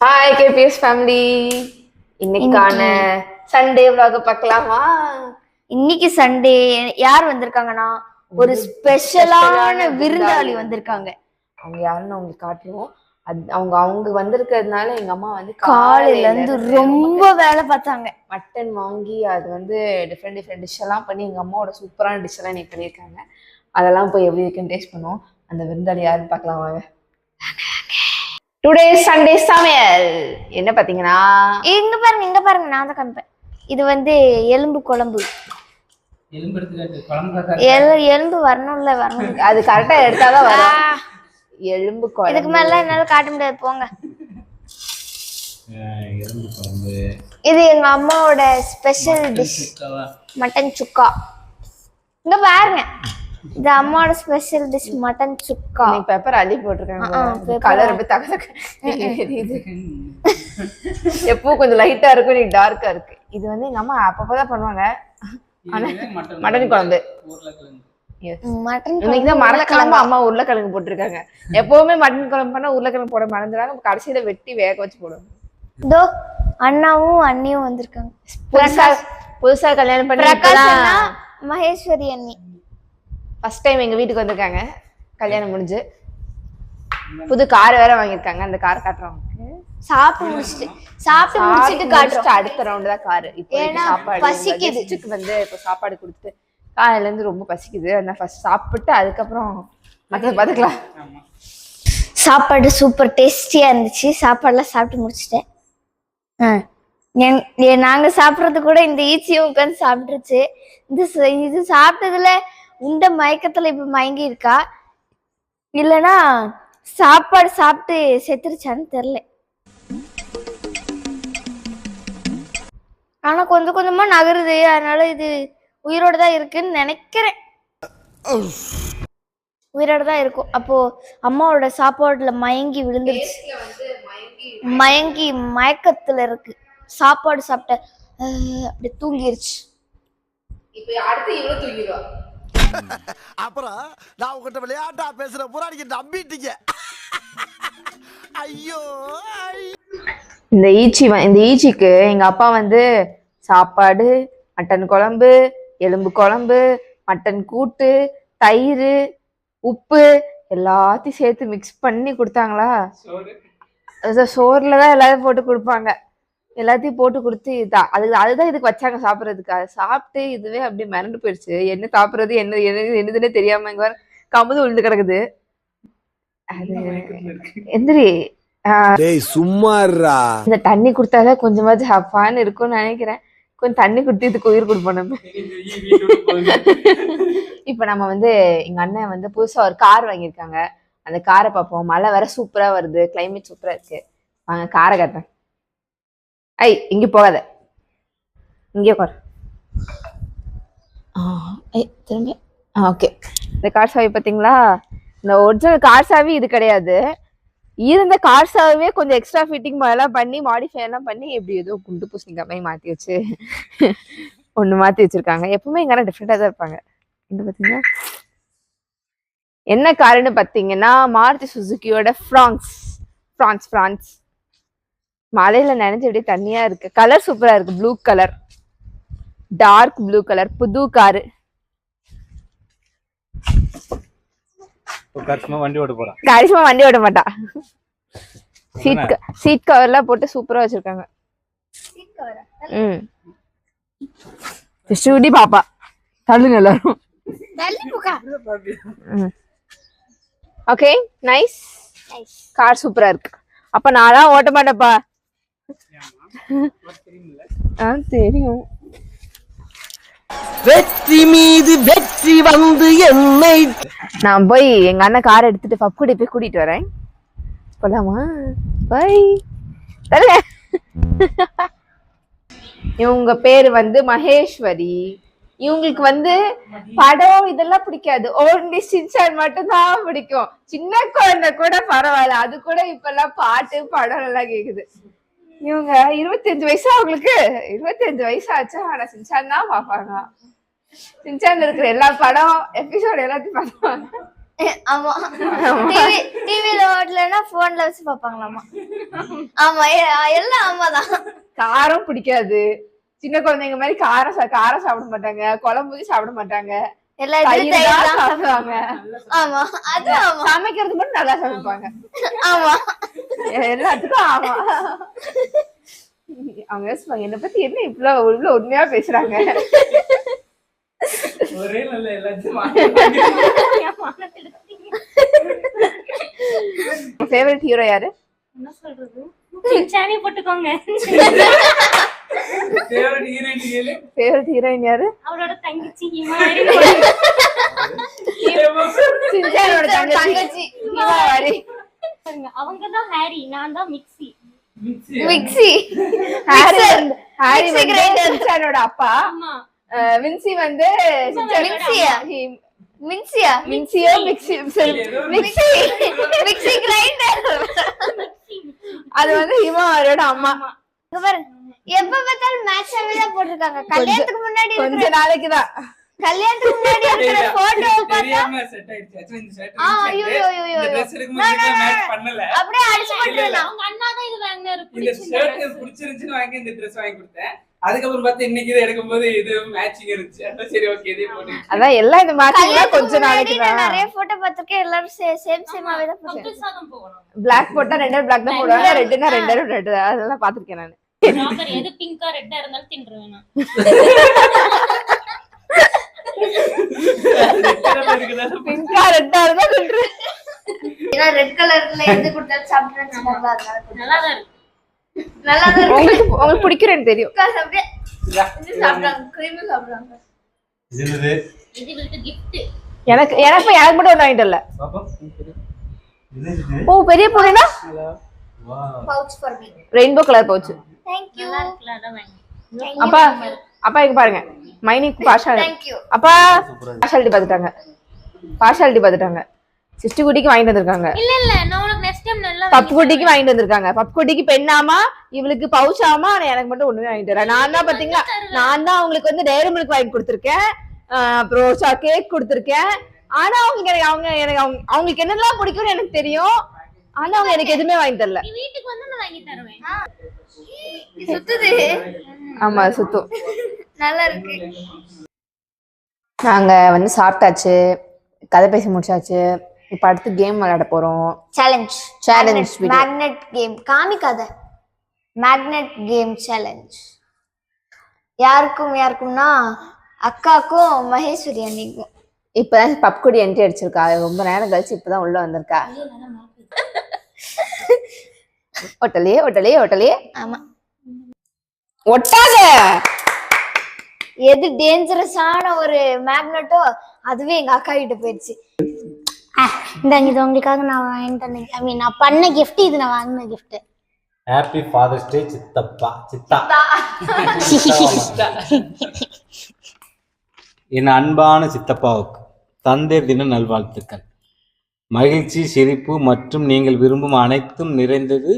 Hi KPS family இன்னைக்கான Sunday vlog பார்க்கலாமா? இன்னைக்கு சண்டே யார் வந்திருக்காங்கன்னா? ஒரு ஸ்பெஷலான விருந்தாளி வந்திருக்காங்க. அவங்க யாருன்னு அவங்களுக்கு காட்டுவோம். அது அவங்க அவங்க வந்திருக்கிறதுனால எங்க அம்மா வந்து காலையில இருந்து ரொம்ப வேலை பார்த்தாங்க. மட்டன் வாங்கி அது வந்து டிஃப்ரெண்ட் டிஃப்ரெண்ட் டிஷ் எல்லாம் பண்ணி எங்க அம்மாவோட சூப்பரான டிஷ் எல்லாம் இன்னைக்கு பண்ணியிருக்காங்க. அதெல்லாம் போய் எப்படி இருக்குன்னு டேஸ்ட் பண்ணுவோம். அந்த விருந்தாளி யாருன்னு பார்க்கலாம்? வாங்க டுடே சண்டே சமையல் என்ன பாத்தீங்கன்னா இங்க பாருங்க இங்க பாருங்க நான் தான் காமிப்பேன். இது வந்து எலும்பு குழம்பு. எலும்பு வரணும்ல வரணும். அது கரெக்டா எடுத்தாதான் வரும். எலும்பு இதுக்கு குழம்பு. மேல என்னால காட்ட முடியாது போங்க. எலும்பு குழம்பு. இது எங்க அம்மாவோட ஸ்பெஷல் டிஷ் மட்டன் சுக்கா. இங்க பாருங்க. இது அம்மாவோட special dish mutton chukka pepper அள்ளி போட்டிருக்காங்க. கலர் அப்படியே தக எப்பவும் கொஞ்சம் லைட்டா இருக்கும் இன்னைக்கு டார்க்கா இருக்கு. இது வந்து எங்க அம்மா அப்பப்பதான் பண்ணுவாங்க. மட்டன் குழம்பு. அம்மா உருளைக்கிழங்கு போட்டிருக்காங்க. எப்பவுமே மட்டன் குழம்பு பண்ணா உருளைக்கிழங்கு போட மறந்துடாங்க கடைசியில வெட்டி வேக வச்சு போடுவாங்க. இதோ அண்ணாவும் அண்ணியும் வந்திருக்காங்க. புதுசா புதுசா கல்யாணம் பண்ணி மகேஸ்வரி அண்ணி. ஃபர்ஸ்ட் டைம் எங்க வீட்டுக்கு வந்திருக்காங்க. கல்யாணம் முடிஞ்சு. புது கார் வேற வாங்கியிருக்காங்க. அந்த கார் காட்டுறவங்க சாப்பிட்டு முடிச்சிட்டு சாப்பிட்டு முடிச்சிட்டு காட்டுறோம். அடுத்த ரவுண்ட் தான் காரு இப்போ ஏன்னா சாப்பாடு பசிக்குது. வந்து இப்போ சாப்பாடு கொடுத்துட்டு காலையில இருந்து ரொம்ப பசிக்குது. அதனால ஃபர்ஸ்ட் சாப்பிட்டு அதுக்கப்புறம் மற்றது பார்த்துக்கலாம். சாப்பாடு சூப்பர் டேஸ்டியா இருந்துச்சு. சாப்பாடுலாம் சாப்பிட்டு முடிச்சிட்டேன். நாங்க சாப்பிட்றது கூட இந்த ஈச்சியும் உட்காந்து சாப்பிட்டுருச்சு. இந்த இது சாப்பிட்டதுல இந்த மயக்கத்துல இப்ப மயங்கி இருக்கா இல்லனா சாப்பாடு சாப்பிட்டு செத்துருச்சான்னு தெரியல. ஆனா கொஞ்சம் கொஞ்சமா நகருது. அதனால இது உயிரோட தான் இருக்குன்னு நினைக்கிறேன். உயிரோட தான் இருக்கும். அப்போ அம்மாவோட சாப்பாடுல மயங்கி விழுந்துருச்சு. மயங்கி மயக்கத்துல இருக்கு. சாப்பாடு சாப்பிட்ட அப்படி தூங்கிருச்சு. இப்போ அடுத்து இவ்வளவு தூங்கிடுவா. அப்புறம் நான் உங்ககிட்ட விளையாட்டா பேசுற பூரா நீங்க நம்பிட்டீங்க. ஐயோ ஐயோ. இந்த ஈச்சி வ- இந்த ஈச்சிக்கு எங்க அப்பா வந்து சாப்பாடு மட்டன் குழம்பு எலும்பு குழம்பு மட்டன் கூட்டு தயிர் உப்பு எல்லாத்தையும் சேர்த்து மிக்ஸ் பண்ணி கொடுத்தாங்களா? சோறுல தான் எல்லாத்தையும் போட்டு கொடுப்பாங்க. எல்லாத்தையும் போட்டு கொடுத்து இதா- அது அதுதான் இதுக்கு வச்சாங்க சாப்பிட்றதுக்கு. அதை சாப்பிட்டு இதுவே அப்படியே மிரண்டு போயிடுச்சு. என்ன சாப்பிட்றது என்ன என்ன என்னதுன்னே தெரியாம இங்க வர கமுது விழுந்து கிடக்குது. அது எந்திரி. சும்மாறா இந்த தண்ணி கொடுத்தாதான் கொஞ்சமாச்சும் ஹப்பான்னு இருக்கும்னு நினைக்கிறேன். கொஞ்சம் தண்ணி கொடுத்து இதுக்கு உயிர் கொடுப்போம் நம்ம. இப்போ நம்ம வந்து எங்க அண்ணன் வந்து புதுசா ஒரு கார் வாங்கியிருக்காங்க. அந்த காரை பார்ப்போம். மழை வேற சூப்பரா வருது. கிளைமேட் சூப்பரா இருக்கு. வாங்க காரை காட்டுறேன். ஐ இங்க போகாத. இங்கே உட்கார் ஆ ஐ திரும்ப. ஆ ஓகே. இந்த கார் சாவி பார்த்தீங்களா இந்த ஒரிஜினல் கார் சாவி இது கிடையாது. இருந்த கார் சாவியே கொஞ்சம் எக்ஸ்ட்ரா ஃபிட்டிங் எல்லாம் பண்ணி மாடிஃபை எல்லாம் பண்ணி எப்படி ஏதோ குண்டு பூசணிக்காய் மாதிரி மாற்றி வச்சு ஒன்று மாற்றி வச்சிருக்காங்க. எப்பவுமே எங்கன்னா டிஃப்ரெண்ட்டாக தான் இருப்பாங்க. இங்க பாத்தீங்களா? என்ன காருன்னு பார்த்தீங்கன்னா மாருதி சுசுக்கியோட ஃப்ரான்ஸ் ஃப்ரான்ஸ் ஃப்ரான்ஸ் மலையில நினைஞ்சு அப்படியே தண்ணியா இருக்கு. கலர் சூப்பரா இருக்கு. Blue colour dark blue colour புது காரு ஒரு கஷ்டமா வண்டி ஓட போறான் கரிசமா வண்டி ஓட மாட்டா. சீட் சீட் கவர்லாம் போட்டு சூப்பரா வச்சிருக்காங்க. ம். ஸ்டூடி பாப்பா. தள்ளுங்க எல்லாரும். ஓகே நைஸ் கார் சூப்பரா இருக்கு. அப்ப நான்லாம் ஓட்ட மாட்டேப்பா ஆ தெரியும். வெற்றி மீது வெற்றி வந்து என்னை நான் போய் எங்க அண்ணன் கார் எடுத்துட்டு பப்புடி போய் கூட்டிட்டு வரேன். போலாமா? பை தரல இவங்க பேரு வந்து மகேஸ்வரி. இவங்களுக்கு வந்து படம் இதெல்லாம் பிடிக்காது. ஓன்லி சின்சான் மட்டும் தான் பிடிக்கும். சின்ன குழந்தை கூட பரவாயில்ல. அது கூட இப்பெல்லாம் பாட்டு படம் எல்லாம் கேக்குது. இவங்க இருபத்தஞ்சு வயசு அவங்களுக்கு. இருபத்தஞ்சு வயசு ஆச்சு. ஆனா சின்சான் தான் பார்ப்பாங்க. சின்சான்ல இருக்கிற எல்லா படம் எபிசோட் எல்லாத்தையும் பார்ப்பாங்க. ஆமா. டிவி டிவில ஓட்டலன்னா போன்ல வச்சு பாப்பாங்களாமா ஆமா எல்லாம் ஆமாதான் காரம் பிடிக்காது. சின்ன குழந்தைங்க மாதிரி காரம் காரம் சாப்பிட மாட்டாங்க. குழம்பு சாப்பிட மாட்டாங்க. சமைக்கிறது மட்டும் நல்லா சமைப்பாங்க. ஆமா. எல்லாத்துக்கும் ஆமா. அவங்க யோசிப்பாங்க என்ன பத்தி என்ன இவ்வளவு இவ்வளவு உண்மையா பேசுறாங்க? ஒரே நல்ல எல்லாத்தையும் ஃபேவரட் ஹீரோ யாரு? என்ன சொல்றது? போட்டுக்கோங்க. ஃபேவரட் ஹீரோயின் ஃபேவரட் யாரு? அவளோட தங்கச்சி ஹிமாரி சின்சானோட தங்கச்சி. தங்கச்சி ஹீமாவாரி அவங்க தான் ஹாரி நான் தான் மிக்ஸி. மிக்ஸி. Harry Harry. சின்சானோட அப்பா. வின்சி வந்து மிக்ஸியா? மிக்சியா மின்சியோ? மிக்ஸி. Mixie mixie. கிரைண்டர். அது வந்து ஹிமாவாரியோட அம்மா. இங்க பாருங்க எப்ப பார்த்தாலும் மேட்ச் தான் போட்டிருக்காங்க. கல்யாணத்துக்கு முன்னாடி கொஞ்ச இருக்கிற நாளைக்கு தான். கல்யாணத்துக்கு முன்னாடி இருக்கிற போட்டோ பார்த்தா தெரியாம செட் ஆயிடுச்சு. Actually இந்த shirt ஆ, இந்த ஐயோ, shirt ஐயோ, ஐயோ, இந்த ஐயோ. dress எடுக்கும்போது இதுக்கு match பண்ணல. அப்படியே அடிச்சு போட்டுருலாம் அவங்க அண்ணா தான் இது வாங்கினாரு இந்த பிடிச்சிருந்தா ஷர்ட் dress. பிடிச்சிருந்துச்சுன்னு வாங்கி இந்த ட்ரெஸ் வாங்கி கொடுத்தேன். அதுக்கப்புறம் பார்த்து இன்னைக்கு இதை எடுக்கும்போது இது மேட்சிங் இருந்துச்சு. அதான் சரி ஓகே இதே போட்டு அதான் எல்லாம் இந்த மேட்சிங்லாம் கல்யாணத்துக்கு கொஞ்ச முன்னாடி நாளைக்கு நான் தான். நிறைய போட்டோ பார்த்திருக்கேன். எல்லாரும் சேம் சேமாவே தான் போட்டு கப்பிள் சாதம் போகணும். பிளாக் போட்டா ரெண்டு பிளாக் தான் போடுவாங்க. ரெட்டுனா ரெண்டு அதெல்லாம் பாத்திருக்கேன் நான். Strawberry எது பிங்கா ரெட்டா இருந்தாலும் தின்றுவேன் நான். பிங்கா ரெட்டா இருந்தா சொல்றேன் ஏன்னா ரெட் கலர்ல எது கொடுத்தாலும் சாப்பிட்டு நல்லா தான் இருக்கு நல்லா தான் இருக்கு உங்களுக்கு உங்களுக்கு பிடிக்கிறேன்னு தெரியும் உட்கார்ந்து அப்படியே இது சாப்பிடுறாங்க cream சாப்பிடுறாங்க இது வந்து கிஃப்ட் எனக்கு எனக்கு எனக்கு மட்டும் ஒண்ணு வாங்கிட்டு வரல ஓ பெரிய பொண்ணுனா pouch for me rainbow colour pouch thank you நல்லா இருக்குல்ல அதான் வாங்கி அப்பா அப்பா இங்க பாருங்க. மைனிக்கு பார்ஷால் அப்பா பார்ஷாலிட்டி பார்த்துட்டாங்க. பார்ஷாலிட்டி பார்த்துட்டாங்க. சிஸ்டி குட்டிக்கு வாங்கிட்டு வந்திருக்காங்க. இல்ல இல்ல. நான் உனக்கு நெக்ஸ்ட் டைம் நல்லா பப்பு குட்டிக்கு வாங்கிட்டு வந்திருக்காங்க. பப்பு குட்டிக்கு பெண்ணாமா இவளுக்கு பவுச்சாமா நான் எனக்கு மட்டும் ஒண்ணுமே வாங்கிட்டு வரேன் நான் தான் பாத்தீங்களா நான் தான் அவங்களுக்கு வந்து டேரி மில்க் வாங்கி கொடுத்துருக்கேன். அப்புறம் கேக் கொடுத்துருக்கேன். ஆனா அவங்களுக்கு எனக்கு அவங்க எனக்கு அவங்க அவங்களுக்கு என்னெல்லாம் பிடிக்கும்னு எனக்கு தெரியும். ஆனா அவங்க எனக்கு எதுவுமே வாங்கி தரல. நீ வீட்டுக்கு வந்து நான் வாங்கி தருவேன். சுத்துது. ஆமா சுத்தம். நல்லா இருக்கு. நாங்க வந்து சாப்பிட்டாச்சு. கதை பேசி முடிச்சாச்சு. இப்ப அடுத்து கேம் விளையாட போறோம். Challenge video. மேக்னெட் கேம் காமிக்காத. மேக்னெட் கேம் சேலஞ்ச் யாருக்கும் யாருக்கும்னா அக்காக்கும் மகேஸ்வரி அன்னைக்கும் இப்பதான் பப்குடி என்ட்ரி அடிச்சிருக்கா. ரொம்ப நேரம் கழிச்சு இப்பதான் உள்ள வந்திருக்கா. ஒட்டலையே ஒட்டலையே ஒட்டலையே ஆமா. ஒட்டாத! எது டேஞ்சரஸான ஒரு மேக்னெட்டோ அதுவே எங்க அக்கா கிட்ட போயிடுச்சு. இந்தாங்க இது உங்களுக்காக நான் வாங்கிட்டு ஐ மீன் நான் பண்ண gift இது நான் வாங்கின gift. ஹாப்பி ஃபாதர்ஸ் டே சித்தப்பா சித்தா. என் அன்பான சித்தப்பாவுக்கு தந்தையர் தின நல்வாழ்த்துக்கள். மகிழ்ச்சி சிரிப்பு மற்றும் நீங்கள் விரும்பும் அனைத்தும் நிறைந்தது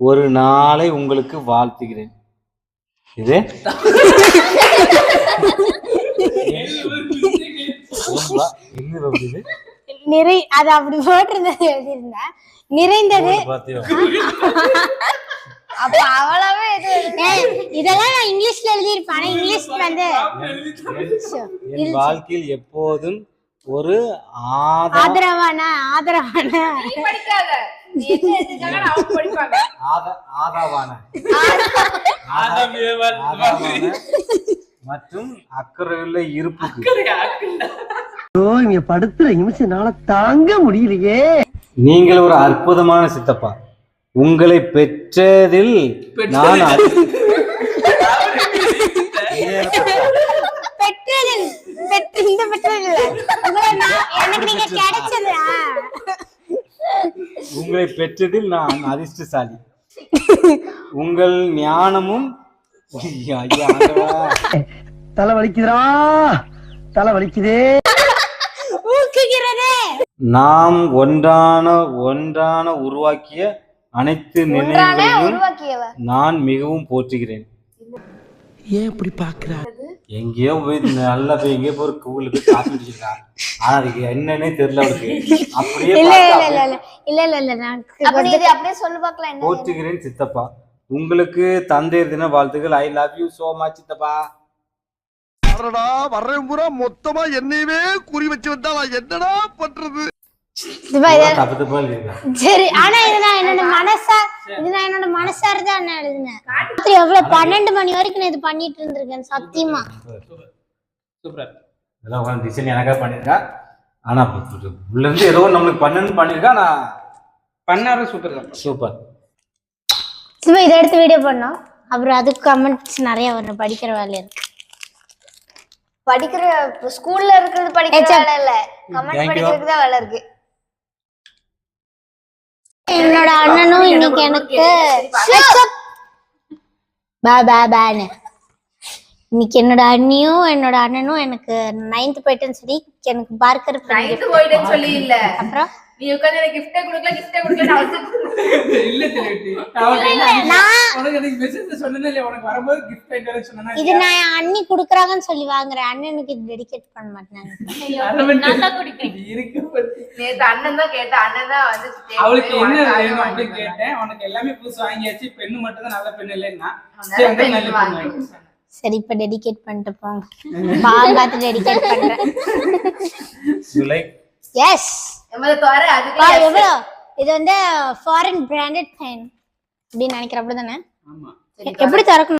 ஒரு நாளை உங்களுக்கு வாழ்த்துகிறேன். இது? நிறை அது அப்படி போட்டிருந்தது எழுதியிருந்தேன். நிறைந்தது? அப்ப அவ்வளவே இது. இதெல்லாம் நான் இங்கிலீஷ்ல எழுதியிருப்பேன். இங்கிலீஷ் வந்து என் வாழ்க்கையில் எப்போதும் ஒரு ஆதா ஆதரவான? ஆதரவான மற்றும் அக்கறையுள்ள இருப்புக்கு. இங்க படுத்துற நிமிஷம்னால தாங்க முடியலையே. நீங்கள் ஒரு அற்புதமான சித்தப்பா. உங்களை பெற்றதில் நான் இந்த பெற்றதில் உங்களை நான் எனக்கு நீங்க கிடைச்சது. உங்களை பெற்றதில் நான் அதிர்ஷ்டசாலி. உங்கள் ஞானமும் ஐயா, ஐயா, ஆண்டவா. தலை வலிக்குதுடா தலை வலிக்குதே நாம் ஒன்றான ஒன்றான உருவாக்கிய அனைத்து நினைவுகளையும் நான் மிகவும் போற்றுகிறேன். ஏன் இப்படி பாக்குற எங்கேயோ போய் நல்லா போய் எங்கேயோ போய் ஒரு கூகுளில் போய் காப்பி அடிச்சிருக்கா ஆனா அதுக்கு என்னன்னே தெரியல அவளுக்கு. அப்படியே இல்ல இல்ல இல்ல அப்படியே இல்ல இல்ல இல்ல நான் அப்படியே சொல்லு பார்க்கலாம் என்ன சித்தப்பா. உங்களுக்கு தந்தையர் தின வாழ்த்துக்கள். I love you so much சித்தப்பா. அடடா வர்றேன் பூரா மொத்தமா என்னையவே குறி வச்சு வந்தா என்னடா பண்றது? சரி ஆனா இது நான் என்னோட மனசா இது நான் என்னோட மனசார தான் நான் எழுதினேன் ராத்திரி எவ்வளவு பன்னெண்டு மணி வரைக்கும் நான் இது பண்ணிட்டு இருந்திருக்கேன் சத்தியமா. சூப்பர். இதெல்லாம் உட்காந்து டிசைன் எனக்கா பண்ணியிருக்கா? ஆனா உள்ள இருந்து ஏதோ ஒண்ணு நம்மளுக்கு பண்ணணும்னு பண்ணியிருக்கா? நான் பண்ணாரு சூப்பர் தான் சூப்பர். சிவா இதை எடுத்து வீடியோ பண்ணோம். அப்புறம் அதுக்கு கமெண்ட்ஸ் நிறைய வரும் படிக்கிற வேலை இருக்கு. படிக்கிற ஸ்கூல்ல இருக்கிறது படிக்கிற. வேலை இல்ல. கமெண்ட். படிக்கிறதுக்கு தான் வேலை இருக்கு. என்னோட அண்ணனும் இன்னைக்கு எனக்கு பா பா பான்னு இன்னைக்கு என்னோட அண்ணியும் என்னோட அண்ணனும் எனக்கு நைன்த் போயிட்டேன்னு சொல்லி எனக்கு பார்க்கர் அப்புறம்? நீ உட்காந்து எனக்கு கிஃப்டே கொடுக்கல கிஃப்டே கொடுக்கல இல்ல தெரியுது அவனுக்கு என்ன உனக்கு எனக்கு மெசேஜ் சொன்னதே இல்லையா? உனக்கு வரும்போது கிஃப்ட் வாங்கிட்டு சொன்னா இது நான் அண்ணி குடுக்குறாங்கன்னு சொல்லி வாங்குறேன். அண்ணனுக்கு இது டெடிகேட் பண்ண மாட்டேன் நான். தான் குடிக்கிறேன் இருக்கு பத்தி. நேத்து அண்ணன் தான் கேட்டா அண்ணன் தான் வந்து அவளுக்கு என்ன வேணும். கேட்டேன். உனக்கு எல்லாமே புதுசு வாங்கியாச்சு. பெண்ணு மட்டும் தான் நல்ல பெண்ணு இல்லைன்னா அதனால சரி பெண் இப்ப டெடிகேட் பண்ணிட்டு போங்க. பாங்காத்து டெடிகேட் பண்றேன். எஸ் எவ்வளோ? இது வந்து ஃபாரின் பிராண்டட் ஃபேன் அப்படின்னு நினைக்கிறேன். அப்படிதானே? ஆமா. எப்படி திறக்கணும்?